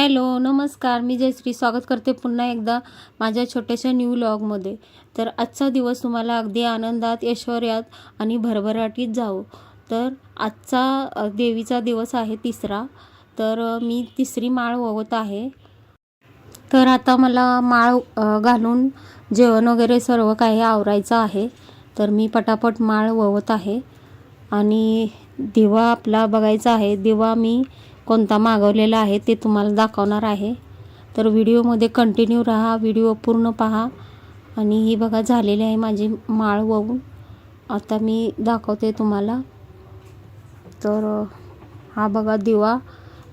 Hello नमस्कार. मी जयश्री. स्वागत करते पुन्हा एकदा माझ्या छोट्याशा न्यू लॉगमध्ये तर आजचा दिवस तुम्हाला अगदी आनंदात ऐश्वर्यात आणि भरभराटीत जाऊ तर आजचा देवीचा दिवस आहे तिसरा. तर मी तिसरी माळ ओवत आहे. तर आता मला माळ घालून जेवण वगैरे सर्व काही आवरायचं आहे. तर मी पटापट माळ ओवत आहे. आणि दिवा आपला बघायचा आहे. दिवा मी कोणता मागवलेला आहे ते तुम्हाला दाखवणार आहे. तर व्हिडिओमध्ये कंटिन्यू राहा व्हिडिओ पूर्ण पहा. आणि ही बघा झालेली आहे माझी माळ वहून. आता मी दाखवते तुम्हाला. तर हा बघा दिवा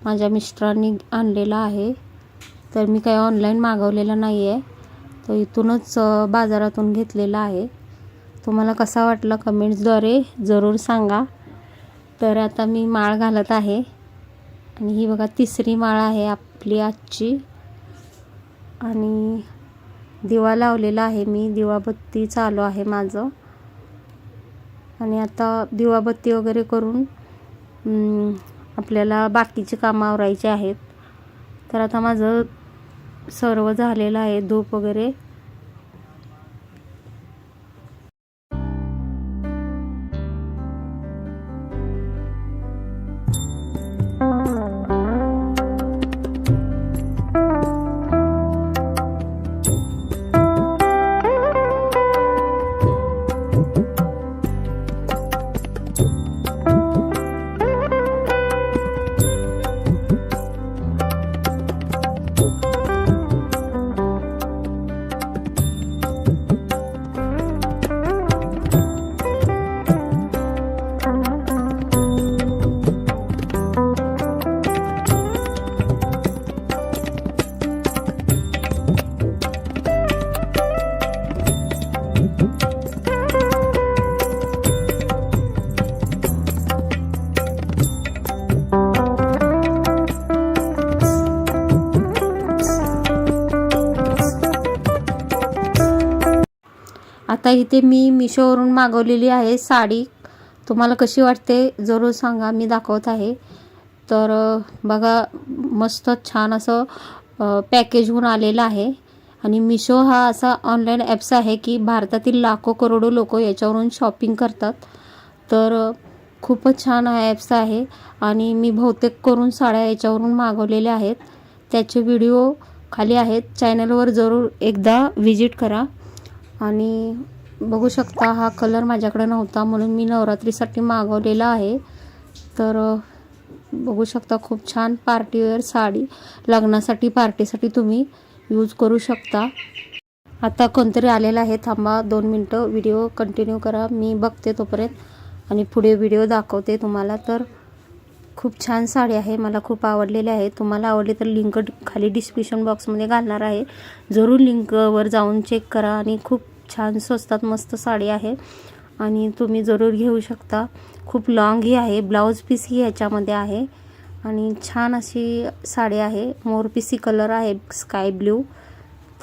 माझ्या मिस्टरांनी आणलेला आहे. तर मी काही ऑनलाईन मागवलेला नाही आहे तो इथूनच बाजारातून घेतलेला आहे. तुम्हाला कसा वाटला कमेंट्सद्वारे जरूर सांगा. तर आता मी माळ घालत आहे. आणि ही बघा तिसरी माळ आहे आपली आजची. आणि दिवा लावलेला आहे मी. दिवाबत्ती चालू आहे माझं. आणि आता दिवाबत्ती वगैरे करून आपल्याला बाकीची कामं आवरायची आहेत. तर आता माझं सर्व झालेलं आहे धूप वगैरे. आता इथे मी मिशोवरून मागवलेली आहे साडी. तुम्हाला कशी वाटते जरूर सांगा मी दाखवत आहे. तर बघा मस्त छान असं पॅकेज होऊन आलेलं आहे. आणि मिशो हा असा ऑनलाईन ॲप्स आहे की भारतातील लाखो करोडो लोक याच्यावरून शॉपिंग करतात. तर खूपच छान हा ॲप्स आहे. आणि मी बहुतेक करून साड्या याच्यावरून मागवलेल्या आहेत. त्याचे व्हिडिओ खाली आहेत. चॅनलवर जरूर एकदा व्हिजिट करा. आणि बघू शकता हा कलर माझ्याकडे नव्हता म्हणून मी नवरात्रीसाठी मागवलेला आहे. तर बघू शकता खूप छान पार्टीवेअर साडी लग्नासाठी पार्टीसाठी तुम्ही यूज करू शकता. आता कोणतरी आलेलं आहे थांबा दोन मिनटं व्हिडिओ कंटिन्यू करा मी बघते तोपर्यंत आणि पुढे व्हिडिओ दाखवते तुम्हाला. तर खूप छान साडी आहे मला खूप आवडलेली आहे. तुम्हाला आवडली तर लिंक खाली डिस्क्रिप्शन बॉक्समध्ये घालणार आहे. जरूर लिंकवर जाऊन चेक करा आणि खूप छान स्वस्तात मस्त साडी आहे. आणि तुम्ही जरूर घेऊ शकता. खूप लाँगही आहे ब्लाऊज पीस ही ह्याच्यामध्ये आहे. आणि छान अशी साडी आहे मोरपिसी कलर आहे स्काय ब्ल्यू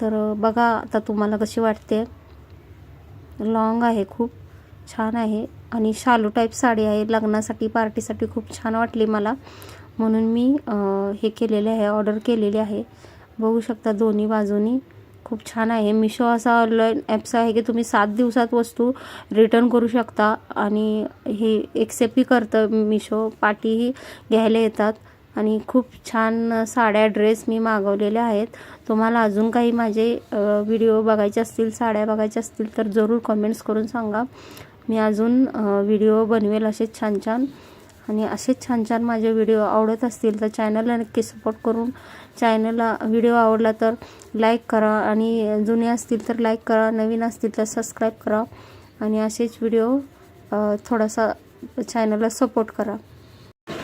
तर बघा आता तुम्हाला कशी वाटते. लॉंग आहे खूप. छान आहे. आणि शालू टाईप साडी आहे. लग्नासाठी पार्टीसाठी खूप छान वाटली मला. म्हणून मी हे केलेले आहे. ऑर्डर केलेली आहे. बघू शकता दोन्ही बाजूनी. खूप छान आहे. मिशो असा ऑनलाईन ॲप्स आहे की तुम्ही सात दिवसात वस्तू रिटर्न करू शकता. आणि हे एक्सेप्टही करतं मिशो पाठीही घ्यायला येतात. आणि खूप छान साड्या ड्रेस मी मागवलेल्या आहेत. तुम्हाला अजून काही माझे व्हिडिओ बघायचे असतील साड्या बघायच्या असतील तर जरूर कमेंट्स करून सांगा. मी अजून व्हिडिओ बनवेल असेच छान छान. आणि असेच छान छान माझे व्हिडिओ आवडत असतील तर चॅनलला नक्की सपोर्ट करून चॅनलला व्हिडिओ आवडला तर लाईक करा. आणि जुने असतील तर लाईक करा. नवीन असतील तर सबस्क्राईब करा. आणि असेच व्हिडिओ थोडासा चॅनलला सपोर्ट करा.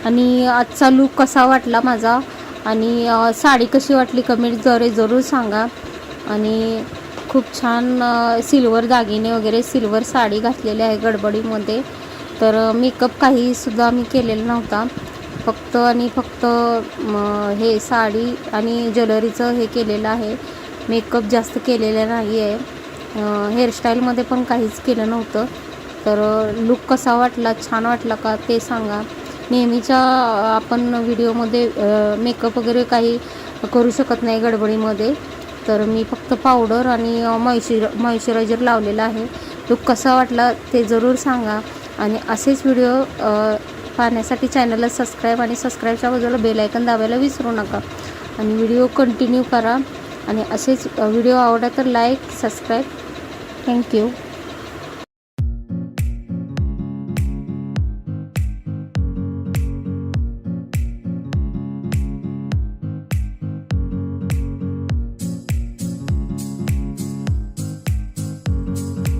आणि आजचा लूक कसा वाटला माझा? आणि साडी कशी वाटली? कमेंट्सद्वारे जरूर सांगा. आणि खूप छान सिल्वर दागिने वगैरे सिल्वर साडी घातलेली आहे गडबडीमध्ये. तर मेकअप काहीसुद्धा मी केलेला नव्हता. फक्त आणि फक्त हे साडी आणि ज्वेलरीचं हे केलेलं आहे. मेकअप जास्त केलेलं नाही आहे. हेअरस्टाईलमध्ये पण काहीच केलं नव्हतं. तर लुक कसा वाटला छान वाटला का ते सांगा. नेहमीच्या आपण व्हिडिओमध्ये मेकअप वगैरे काही करू शकत नाही गडबडीमध्ये. तर मी फक्त पावडर आणि मॉइश्चर मॉइश्चरायझर लावलेला आहे. तो कसा वाटला ते जरूर सांगा. आणि असेच व्हिडिओ पाहण्यासाठी चॅनलला सबस्क्राईब आणि सबस्क्राईबच्या बाजूला बेल आयकन दाबायला विसरू नका. आणि व्हिडिओ कंटिन्यू करा. आणि असेच व्हिडिओ आवडला तर लाईक सबस्क्राईब थँक्यू